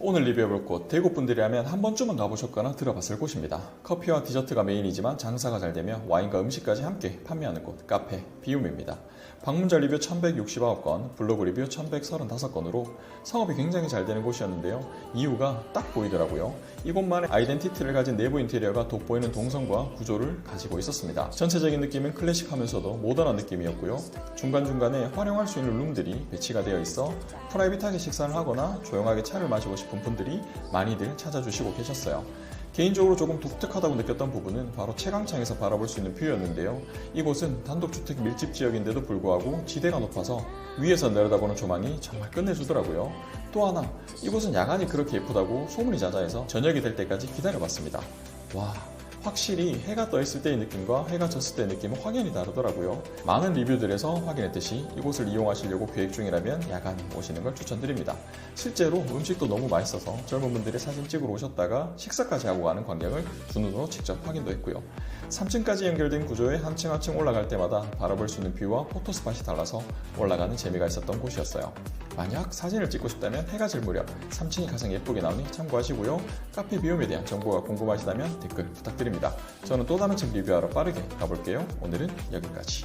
오늘 리뷰해볼 곳 대구 분들이라면 한 번쯤은 가보셨거나 들어봤을 곳입니다. 커피와 디저트가 메인이지만 장사가 잘 되며 와인과 음식까지 함께 판매하는 곳 카페 비움입니다. 방문자 리뷰 1169건, 블로그 리뷰 1135건으로 사업이 굉장히 잘 되는 곳이었는데요. 이유가 딱 보이더라고요. 이곳만의 아이덴티티를 가진 내부 인테리어가 돋보이는 동선과 구조를 가지고 있었습니다. 전체적인 느낌은 클래식하면서도 모던한 느낌이었고요. 중간중간에 활용할 수 있는 룸들이 배치가 되어 있어 프라이빗하게 식사를 하거나 조용하게 차를 마시고 싶은 분들이 많이들 찾아주시고 계셨어요. 개인적으로 조금 독특하다고 느꼈던 부분은 바로 채광창에서 바라볼 수 있는 뷰였는데요. 이곳은 단독주택 밀집 지역인데도 불구하고 지대가 높아서 위에서 내려다보는 조망이 정말 끝내주더라고요. 또 하나, 이곳은 야간이 그렇게 예쁘다고 소문이 자자해서 저녁이 될 때까지 기다려봤습니다. 와, 확실히 해가 떠 있을 때의 느낌과 해가 졌을 때의 느낌은 확연히 다르더라고요. 많은 리뷰들에서 확인했듯이 이곳을 이용하시려고 계획 중이라면 야간 오시는 걸 추천드립니다. 실제로 음식도 너무 맛있어서 젊은 분들이 사진 찍으러 오셨다가 식사까지 하고 가는 광경을 두 눈으로 직접 확인도 했고요. 3층까지 연결된 구조에 한 층 한 층 올라갈 때마다 바라볼 수 있는 뷰와 포토스팟이 달라서 올라가는 재미가 있었던 곳이었어요. 만약 사진을 찍고 싶다면 해가 질 무렵 3층이 가장 예쁘게 나오니 참고하시고요. 카페 비움에 대한 정보가 궁금하시다면 댓글 부탁드립니다. 저는 또 다른 집 리뷰하러 빠르게 가볼게요. 오늘은 여기까지.